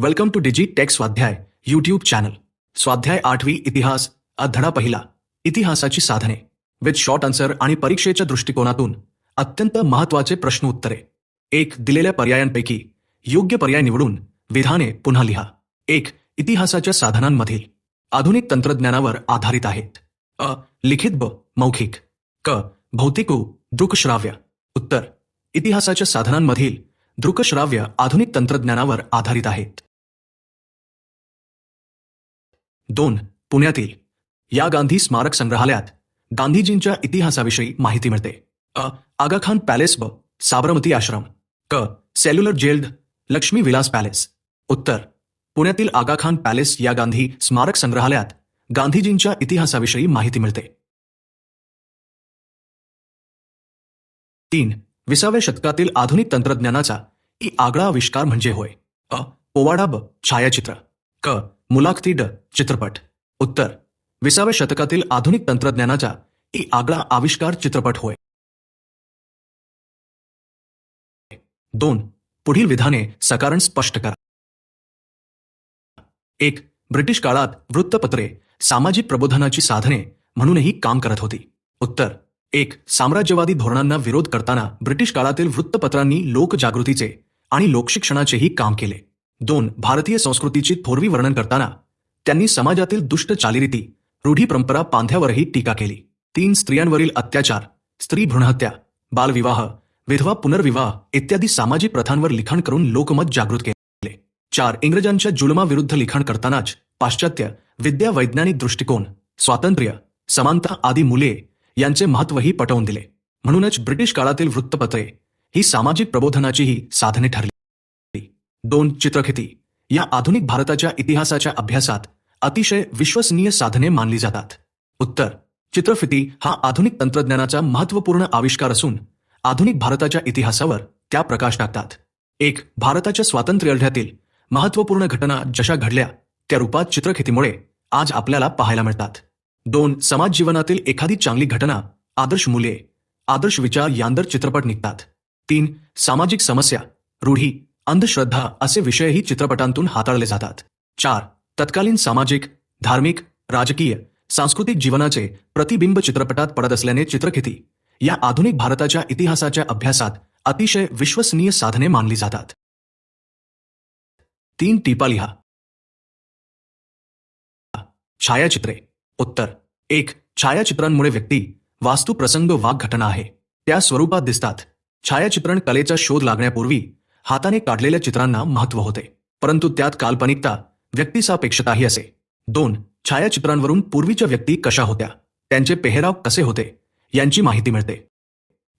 Welcome to Digi Tech Swadhyay YouTube channel Swadhyay आठवी इतिहास अधडा पहिला. इतिहासाची साधने. विथ शॉर्ट आन्सर आणि परीक्षेच्या दृष्टिकोनातून अत्यंत महत्त्वाचे प्रश्न उत्तरे. एक दिलेल्या पर्यायांपैकी योग्य पर्याय निवडून विधाने पुन्हा लिहा. एक इतिहासाच्या साधनांमधील आधुनिक तंत्रज्ञानावर आधारित आहेत. अ लिखित ब मौखिक. क भौतिक दृकश्राव्य. उत्तर इतिहासाच्या साधनांमधील दृकश्राव्य आधुनिक तंत्रज्ञानावर आधारित आहेत. दोन पुण्यातील या गांधी स्मारक संग्रहालयात गांधीजींच्या इतिहासाविषयी माहिती मिळते. अ आगाखान पॅलेस ब साबरमती आश्रम. क cellular jail Lakshmi Vilas palace. उत्तर पुण्यातील आगाखान पॅलेस या गांधी स्मारक संग्रहालयात गांधीजींच्या इतिहासाविषयी माहिती मिळते. तीन विसाव्या शतकातील आधुनिक तंत्रज्ञानाचा ई आगळा आविष्कार म्हणजे होय. अ पोवाडा ब छायाचित्र. क मुलाखती ड चित्रपट. उत्तर. विसाव्या शतकातील आधुनिक तंत्रज्ञानाचा एक आगळा आविष्कार चित्रपट होय. दोन. पुढील विधाने सकारण स्पष्ट करा. एक. ब्रिटिश काळात वृत्तपत्रे सामाजिक प्रबोधनाची साधने म्हणूनही काम करत होती. उत्तर. एक. साम्राज्यवादी धोरणांना विरोध करताना ब्रिटिश काळातील वृत्तपत्रांनी लोकजागृतीचे आणि लोकशिक्षणाचेही काम केले. दोन भारतीय संस्कृतीची थोरवी वर्णन करताना त्यांनी समाजातील दुष्ट चालीरीती रूढी परंपरा पांध्यावरही टीका केली. तीन स्त्रियांवरील अत्याचार स्त्री भ्रूणहत्या बालविवाह विधवा पुनर्विवाह इत्यादी सामाजिक प्रथांवर लिखाण करून लोकमत जागृत केले. चार इंग्रजांच्या जुलमाविरुद्ध लिखाण करतानाच पाश्चात्य विद्या वैज्ञानिक दृष्टिकोन स्वातंत्र्य समानता आदी मुले यांचे महत्वही पटवून दिले. म्हणूनच ब्रिटिश काळातील वृत्तपत्रे ही सामाजिक प्रबोधनाचीही साधने ठरली. दोन चित्रखेती या आधुनिक भारताच्या इतिहासाच्या अभ्यासात अतिशय विश्वसनीय साधने मानली जातात. उत्तर चित्रफिती हा आधुनिक तंत्रज्ञानाचा महत्त्वपूर्ण आविष्कार असून आधुनिक भारताच्या इतिहासावर त्या प्रकाश टाकतात. एक भारताच्या स्वातंत्र्य लढ्यातील महत्त्वपूर्ण घटना जशा घडल्या त्या रूपात चित्रखेतीमुळे आज आपल्याला पाहायला मिळतात. दोन समाज जीवनातील एखादी चांगली घटना आदर्श मुले आदर्श विचार यांदर चित्रपट निघतात. तीन सामाजिक समस्या रूढी अंधश्रद्धा असे विषयही चित्रपटांतून हाताळले जातात. चार तत्कालीन सामाजिक धार्मिक राजकीय सांस्कृतिक जीवनाचे प्रतिबिंब चित्रपटात पडत असल्याने चित्रखेती या आधुनिक भारताच्या इतिहासाच्या अभ्यासात अतिशय विश्वसनीय साधने मानली जातात. तीन टिपा लिहा छायाचित्रे. उत्तर एक छायाचित्रांमुळे व्यक्ती वास्तुप्रसंग वाघ घटना आहे. त्या स्वरूपात दिसतात. छायाचित्रण कलेचा शोध लागण्यापूर्वी हाताने काढलेल्या चित्रांना महत्त्व होते. परंतु त्यात काल्पनिकता व्यक्तिसापेक्षताही असे. दोन छायाचित्रांवरून पूर्वीच्या व्यक्ती कशा होत्या? त्यांचे पेहराव कसे होते? यांची माहिती मिळते.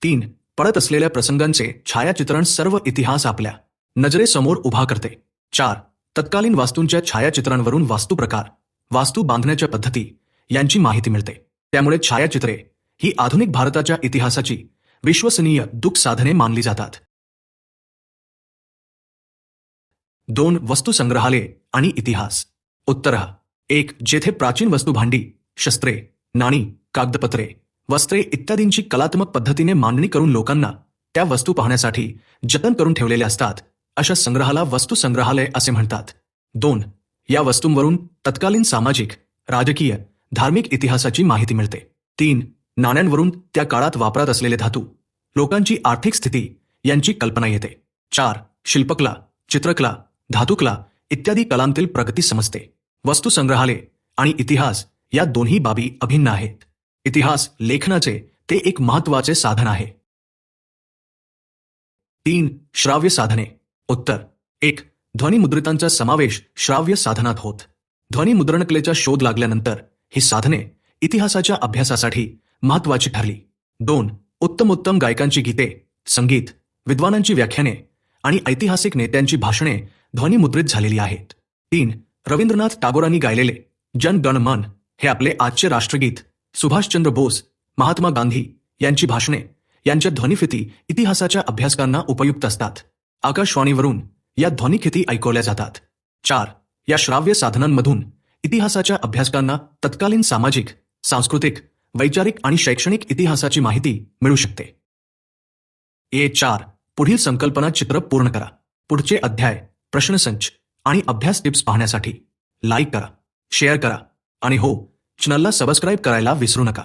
तीन पडत असलेल्या प्रसंगांचे छायाचित्रण सर्व इतिहास आपल्या. नजरेसमोर उभा करते. चार तत्कालीन वास्तूंच्या छायाचित्रांवरून वास्तुप्रकार वास्तू बांधण्याच्या पद्धती यांची माहिती मिळते. त्यामुळे छायाचित्रे ही आधुनिक भारताच्या इतिहासाची विश्वसनीय दुःख साधने मानली जातात. दोन वस्तू संग्रहालय आणि इतिहास. उत्तर एक जेथे प्राचीन वस्तू भांडी शस्त्रे नाणी कागदपत्रे वस्त्रे इत्यादींची कलात्मक पद्धतीने मांडणी करून लोकांना त्या वस्तू पाहण्यासाठी जतन करून ठेवलेले असतात अशा संग्रहाला वस्तू संग्रहालय असे म्हणतात. दोन या वस्तूंवरून तत्कालीन सामाजिक राजकीय धार्मिक इतिहासाची माहिती मिळते. तीन नाण्यांवरून त्या काळात वापरात असलेले धातू लोकांची आर्थिक स्थिती यांची कल्पना येते. चार शिल्पकला चित्रकला धातुकला इत्यादी कलांतील प्रगती समजते. वस्तू संग्रहालय आणि इतिहास या दोन्ही बाबी अभिन्न आहेत. इतिहास लेखनाचे ते एक महत्त्वाचे साधन आहे. तीन श्राव्य साधने. उत्तर एक ध्वनिमुद्रितांचा समावेश श्राव्य साधनात होत. ध्वनिमुद्रणकलेचा शोध लागल्यानंतर ही साधने इतिहासाच्या अभ्यासासाठी महत्वाची ठरली. दोन उत्तमोत्तम गायकांची गीते संगीत विद्वानांची व्याख्याने आणि ऐतिहासिक नेत्यांची भाषणे ध्वनिमुद्रित झालेली आहेत. तीन रवींद्रनाथ टागोरांनी गायलेले जन गण मन हे आपले आजचे राष्ट्रगीत. सुभाषचंद्र बोस महात्मा गांधी यांची भाषणे यांच्या ध्वनिफिती इतिहासाच्या अभ्यासकांना उपयुक्त असतात. आकाशवाणीवरून या ध्वनिखिती ऐकवल्या जातात. चार या श्राव्य साधनांमधून इतिहासाच्या अभ्यासकांना तत्कालीन सामाजिक सांस्कृतिक वैचारिक आणि शैक्षणिक इतिहासाची माहिती मिळू शकते. ए चार पुढील संकल्पना चित्र पूर्ण करा. पुढचे अध्याय प्रश्नसंच आणि अभ्यास टिप्स पाहण्यासाठी लाईक करा शेअर करा आणि हो चॅनलला सबस्क्राईब करायला विसरू नका.